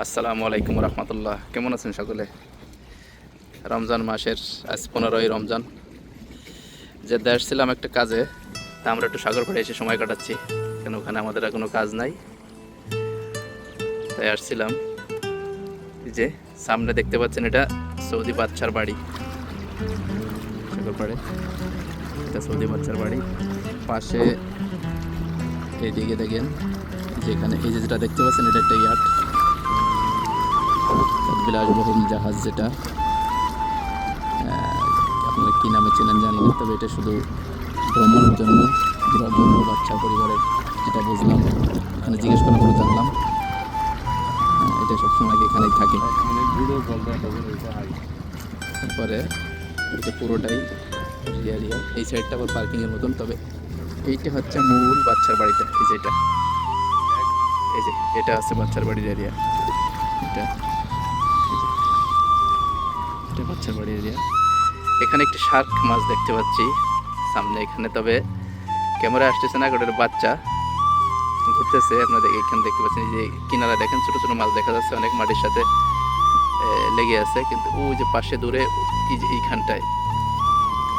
আসসালামু আলাইকুম রহমতুল্লাহ। কেমন আছেন সকলে? রমজান মাসের আজ পনেরোই রমজান। যে দেশ ছিলাম একটা কাজে, তা আমরা একটু সাগর পাড়ে এসে সময় কাটাচ্ছি, কেন ওখানে আমাদের কোনো কাজ নাই। তাই আসছিলাম। যে সামনে দেখতে পাচ্ছেন এটা সৌদি বাচ্চার বাড়ি। সাগর পাড়ে এটা সৌদি বাচ্চার বাড়ি। পাশে এইদিকে দেখেন, যেখানে এই যেটা দেখতে পাচ্ছেন, এটা একটা ইয়াট। বিলাসবহুল জাহাজ যেটা। আপনারা কী নামে চেনেন জানি না, তবে এটা শুধু ভ্রমণের জন্য জন্য বাচ্চা পরিবারের যেটা বুঝলাম। এখানে জিজ্ঞেস করার পরে জানলাম। এটা সবসময় এখানেই থাকে। তারপরে এটা পুরোটাই রিয়া রিয়া এই সাইডটা আবার পার্কিংয়ের মতন, তবে এইটা হচ্ছে মূল বাচ্চার বাড়িটা, এই যে এটা। এই যে, এটা আছে বাচ্চার বাড়ির এরিয়া এটা এটা বাচ্চার বাড়ির এরিয়া। এখানে একটি শার্ক মাছ দেখতে পাচ্ছি। সামনে এখানে, তবে ক্যামেরা আসতেছে না ওটার বাচ্চা। ঘুরতেছে আপনাদের এখানে দেখতে পাচ্ছেন। যে কিনারা দেখেন, ছোট ছোট মাছ দেখা যাচ্ছে, অনেক মাটির সাথে লেগে আছে। কিন্তু ওই যে পাশে দূরে এইখানটায়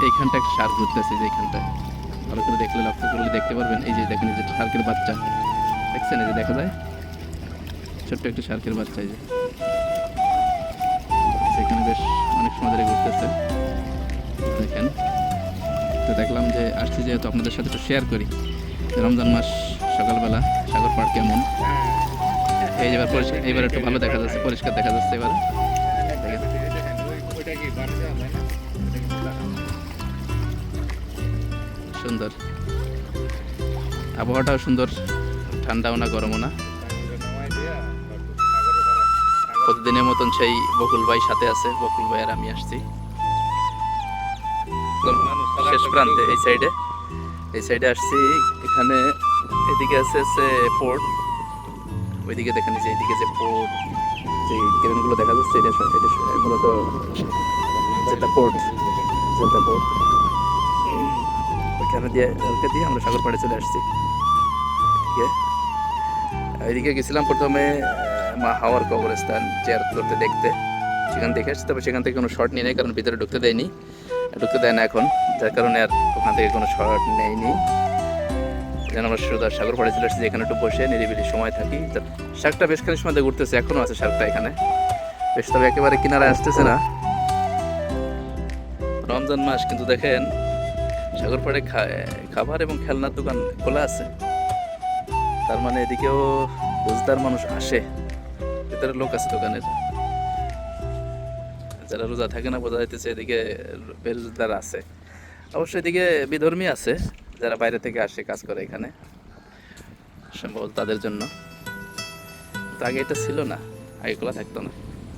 এইখানটা একটা শার্ক ঘুরতেছে, যে এইখানটায়। ভালো করে দেখলে লক্ষ্য করলে দেখতে পারবেন। এই যে দেখেন, এই যে শার্কের বাচ্চা। দেখছেন, এই যে দেখা যায়? ছোট্ট একটা শার্কের বাচ্চা, এই যে। দেখলাম যে আসছি যেহেতু আপনাদের সাথে একটু শেয়ার করি, রমজান মাস সকালবেলা সাগর পাড় কেমন? এই এবার এবার একটু ভালো দেখা যাচ্ছে, পরিষ্কার দেখা যাচ্ছে এবার। সুন্দর। আবহাওয়াটাও সুন্দর, ঠান্ডাও না, গরমও না। প্রতিদিনের মতন সেই বকুল ভাই সাথে আছে, বকুল ভাই আর আমি আসছি। শেষ প্রান্তে, এই সাইডে। এই সাইডে আসছি, এখানে এদিকে আছে হচ্ছে পোর্ট ওইদিকে দেখেন যে এইদিকে যে পোর্ট যে ক্রেনগুলো দেখা যাচ্ছে, এটা এটা মূলত যেটা পোর্ট যেটা পোর্ট ওইখানে দিয়ে ওকে দিয়ে আমরা সাগর পাড়ে চলে আসছি। এদিকে। এদিকে গেছিলাম প্রথমে, মা হাওয়ার কবরস্থান চেয়ার করতে দেখতে। সেখান থেকে আসছি, তবে সেখান থেকে কোনো শর্ট নিয়ে নেই, কারণ ভিতরে ঢুকতে দেয়নি। ঢুকতে দেয় না এখন। যার কারণে আর ওখান থেকে কোনো শর্ট নেয়নি। যেন আমরা আর সাগর পাড়ে চলে আসছি এখানে একটু বসে নিরিবিলি সময় থাকি। শাকটা বেশ খানিক সময় ঘুরতেছে এখনও আছে শাকটা এখানে। বেশ, তবে একেবারে কিনারায় আসতেছে না। রমজান মাস, কিন্তু দেখেন, সাগর পাড়ে খাবার এবং খেলনার দোকান খোলা আছে। তার মানে এদিকেও রোজদার মানুষ আসে। ভিতরে লোক আছে দোকানের যারা রোজা থাকে না, বোঝা যাইতেছে এদিকে বেরোজগার আছে। অবশ্য এদিকে বিধর্মী আছে, যারা বাইরে থেকে আসে কাজ করে এখানে, সম্ভবত তাদের জন্য। তো আগে এটা ছিল না, আগে খোলা থাকতো না।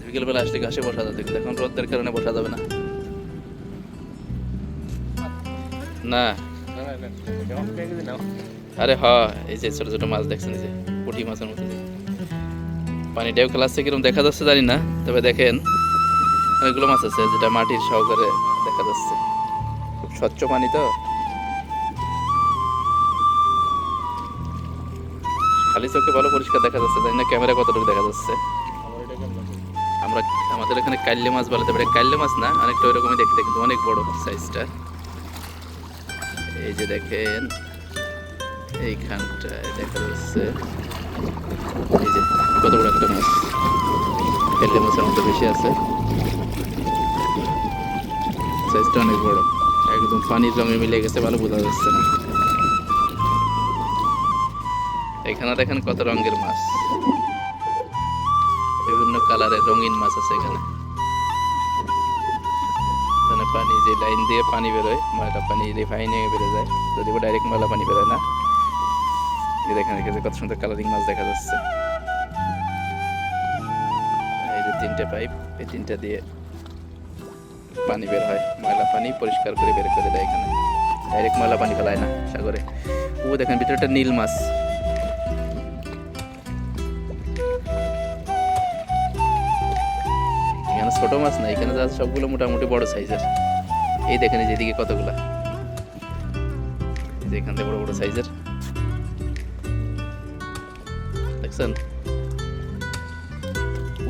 বিকেলবেলা আসলে ঘাসে বসা যেত কিন্তু এখন রোদের কারণে বসা যাবে না। না। আরে হ, এই যে ছোট ছোট মাছ দেখছেন যে, পুঁটি মাছের মতো। পানি ডেউ ক্লাসে কীরকম দেখা যাচ্ছে জানি না, তবে দেখেন। অনেকগুলো মাছ আছে যেটা মাটির সহকারে দেখা যাচ্ছে। খুব স্বচ্ছ পানি তো। খালি চোখে ভালো পরিষ্কার দেখা যাচ্ছে, জানি না ক্যামেরা কতটুকু দেখা যাচ্ছে। আমরা আমাদের এখানে কাল্লে মাছ বলে তবে কাল্লে মাছ না অনেকটা ওইরকমই দেখতে কিন্তু অনেক বড় সাইজটা এই যে দেখেন, এইখানটায় দেখা যাচ্ছে। এই যে কত বড় একটা মাছ কাল্লে মাছের মতো বেশি আছে। সাইজটা অনেক বড়। একদম পানির রঙে মিলে গেছে, ভালো বোঝা যাচ্ছে না। এখানে দেখেন কত রঙের মাছ। বিভিন্ন কালারের রঙিন মাছ আছে এখানে। এখানে পানি যে লাইন দিয়ে পানি বেরোয়, ময়লা পানি রিফাইনে বেরো যায়। যদি ডাইরেক্ট ময়লা পানি বেরোয় না। দেখেন এখানে কত সুন্দর কালারিং মাছ দেখা যাচ্ছে। এই যে তিনটে পাইপ এই তিনটা দিয়ে পানি বের হয়, ময়লা পানি পরিষ্কার করে বের করে দেয় এখানে। ডাইরেক্ট ময়লা পানি ফেলায় না সাগরে ও দেখেন ভিতরে একটা নীল মাছ। এখানে ছোট মাছ না, এখানে যা সবগুলো মোটামুটি বড় সাইজের। এই দেখেন এই যে এদিকে কতগুলা। এখান থেকে বড় বড় সাইজের। দেখছেন?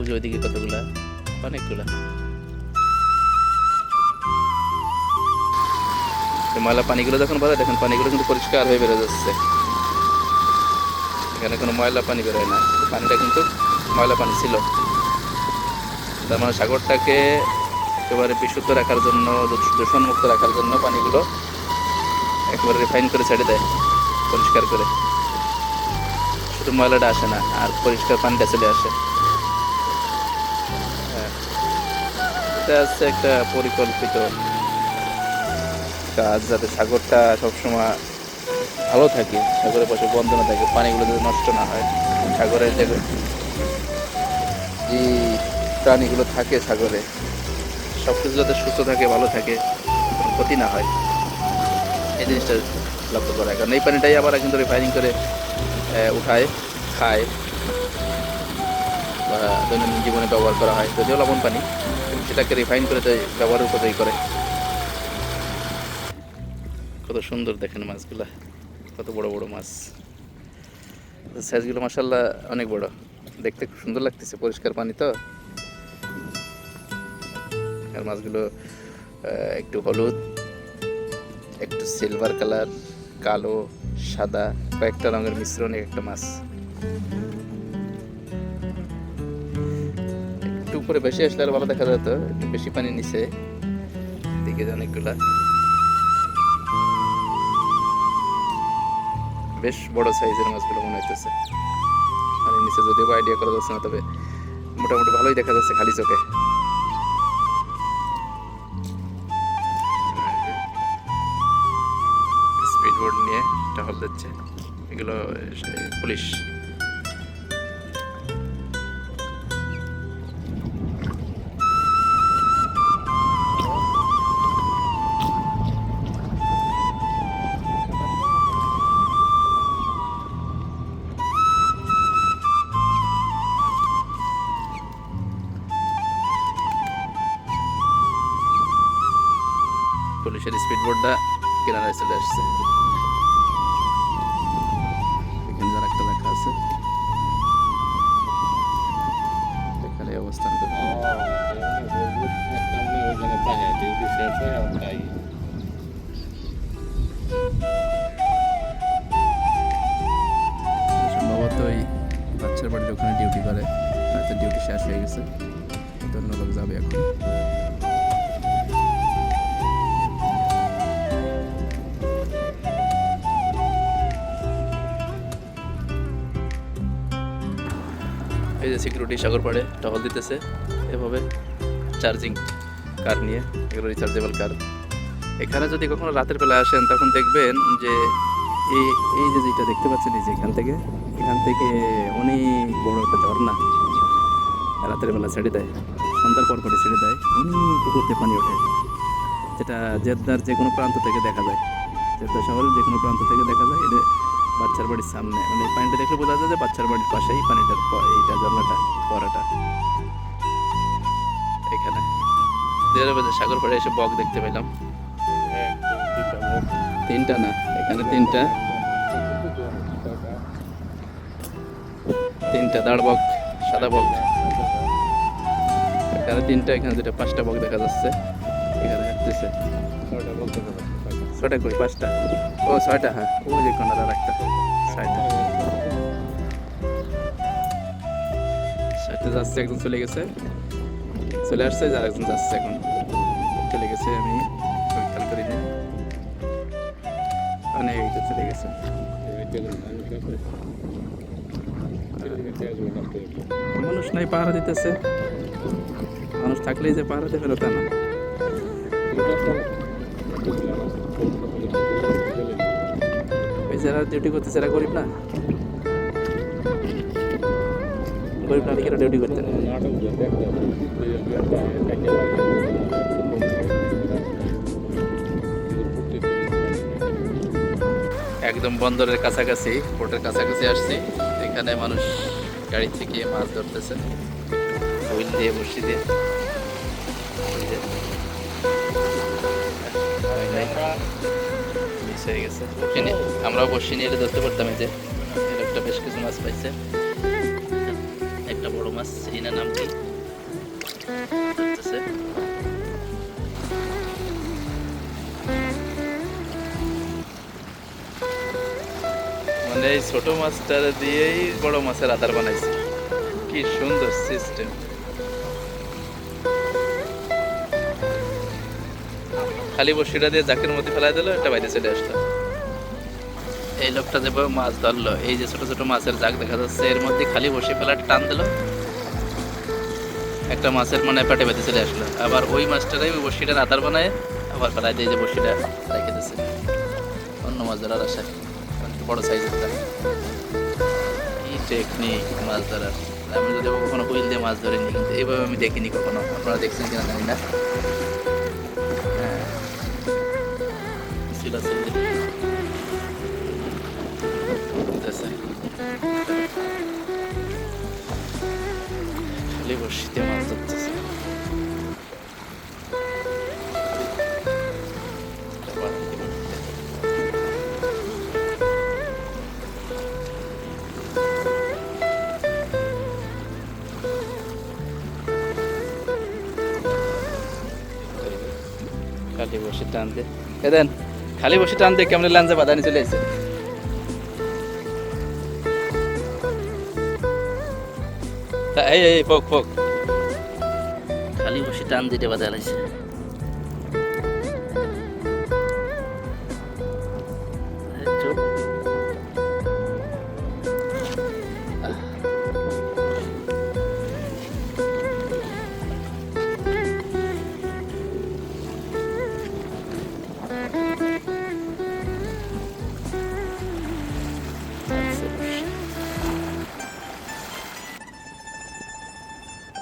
যে ওইদিকে কতগুলা? অনেকগুলা। ময়লা পানিগুলো যখন বলে দেখুন পানিগুলো কিন্তু পরিষ্কার হয়ে বেরো যাচ্ছে। এখানে কোনো ময়লা পানি বেরোয় না। পানিটা কিন্তু ময়লা পানি ছিল। তার মানে সাগরটাকে একেবারে বিশুদ্ধ রাখার জন্য, দূষ- দূষণমুক্ত রাখার জন্য পানিগুলো একেবারে রিফাইন করে ছেড়ে দেয়, পরিষ্কার করে। শুধু ময়লাটা আসে না, আর পরিষ্কার পানিটা চলে আসে। হ্যাঁ। এটা হচ্ছে একটা পরিকল্পিত কাজ যাতে সাগরটা সবসময় ভালো থাকে, সাগরের পাশে বন্ধ না থাকে, পানিগুলো যাতে নষ্ট না হয়, সাগরের যে যে প্রাণীগুলো থাকে সাগরে সব কিছু যাতে সুস্থ থাকে, ভালো থাকে ক্ষতি না হয়। এই জিনিসটা লক্ষ্য করা। কারণ এই পানিটাই আবার কিন্তু রিফাইনিং করে উঠায়, খায়, বা দৈনন্দিন জীবনে ব্যবহার করা হয়, যদিও লবণ পানি সেটাকে রিফাইন করে তো ব্যবহারের উপযোগী করে। কত সুন্দর দেখেন মাছগুলা, কত বড় বড় মাছ। সাইজগুলো মাসাল্লাহ অনেক বড়। দেখতে খুব সুন্দর লাগতেছে, পরিষ্কার পানি তো। আর মাছগুলো একটু হলুদ, একটু সিলভার কালার কালো, সাদা, কয়েকটা রঙের মিশ্রণে একটা মাছ। একটু উপরে বেশি আসলে আর ভালো দেখা যেত, একটু বেশি পানি নিচে দিকে অনেকগুলা। বেশ বড় সাইজের মাছগুলো মনে হইতেছে। আর নিচে যদিও আইডিয়া করা যাচ্ছে না, তবে মোটামুটি ভালোই দেখা যাচ্ছে খালি চোখে। স্পিড বোর্ড নিয়ে টহল দিচ্ছে। এগুলো পুলিশ। পুলিশের স্পিড বোর্ডটা কিনারায় চলে আসছে। এখানে একটা লেখা আছে, এখানে অবস্থান করবে সম্ভবত ওই বাচ্চার বাড়ির ওখানে ডিউটি করে, হয়তো ডিউটি শেষ হয়ে গেছে। লোক যাবে এখন। সিকিউরিটি সাগর পাড়ে টহল দিতেছে। এভাবে চার্জিং কার নিয়ে, এগুলো রিচার্জেবল কার এখানে যদি কখনো রাতের বেলা আসেন, তখন দেখবেন যে এই এই যে যেটা দেখতে পাচ্ছেন যে এখান থেকে এখান থেকে অনেক বড় একটা ঝর্ণা রাতের বেলা ছেড়ে দেয়। সন্ধ্যার পর পরে ছেড়ে দেয়। অনেক উপরতে পানি ওঠে। যেটা জেদ্দার যে কোনো প্রান্ত থেকে দেখা যায়। জেদ্দা শহরের যে কোনো প্রান্ত থেকে দেখা যায়। এটা বাচ্চার বাড়ির সামনে। মানে পানিটা দেখলে বোঝা যায় যে বাচ্চার বাড়ির পাশেই পানিটার এইটা জানলাটা পরাটা এখানে। সাগর পাড়ে এসে বক দেখতে পেলাম। তিনটা না, এখানে তিনটা। তিনটা, দাঁড় বক, সাদা বক। এখানে তিনটা, এখানে দুটা পাঁচটা বক দেখা যাচ্ছে। এখানে হাঁটতেছে। ছয়টা কই? পাঁচটা। ও, ছয়টা হ্যাঁ। ও যে কোনটা আর একটা। ছয়টা। যাচ্ছে, একজন চলে গেছে। চলে আসছে যার একজন যাচ্ছে এখন। চলে গেছে, আমি খেয়াল করিনি অনেক এটা চলে গেছে। মানুষ নাই, পাহারা দিতেছে। মানুষ থাকলেই যে পাহারা দেবে তা না ওই যারা ডিউটি করতেছে, এরা গরিব না? গরিব না লিখে ডিউটি করতে একদম বন্দরের কাছাকাছি পোর্টের কাছাকাছি আসছি। এখানে মানুষ গাড়ি থেকে মাছ ধরতেছে। হুইল দিয়ে বসি দিয়ে। হয়ে গেছে। আমরাও বসি নিয়ে এটা ধরতে পারতাম যে। একটা বেশ কিছু মাছ পাইছে। একটা বড় মাছ নাম কি? মানে ছোট মাছটা দিয়েই বড় মাছের আধার বানাইছে। কি সুন্দর সিস্টেম খালি বসিটা দিয়ে জাকের মধ্যে ফেলাই দিল এটা বাইরে চলে আসলো। এই লোকটা যেভাবে মাছ ধরলো, এই যে ছোট ছোট মাছের জাগ দেখা যাচ্ছে, এর মধ্যে খালি বসে ফেলাটা টান দিল। একটা মাছের মানে পেটে বেঁধে চলে আসলো। আবার ওই মাছটারাই ওই বসিটার আধার বানায়, আবার ফেলাই দিয়ে যে বসিটা রেখে দিচ্ছে অন্য মাছ ধরার আশায় একটু বড় সাইজের কি টেকনিক মাছ ধরার? আমি যদি কখনো হুইল দিয়ে মাছ ধরিনি, কিন্তু এইভাবে আমি দেখিনি কখনো। আপনারা দেখছেন কিনা জানি না। ছিল ছিল আছে খালি বসিতে মাছ ধরতেছে আবার কি বলতে? খালি বসে টান দেখে এ লাঞ্জা বাদানি চলে এসে এই এই ফোক ফোক। খালি বসে টান দিতে বাদা লাগছে।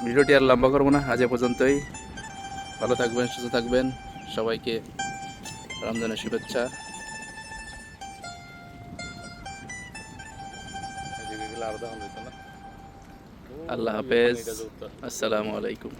ভিডিওটি আর লম্বা করব না। আজ পর্যন্তই। ভালো থাকবেন, সুস্থ থাকবেন। সবাইকে রমজানের শুভেচ্ছা। আল্লাহ হাফেজ। আসসালামু আলাইকুম।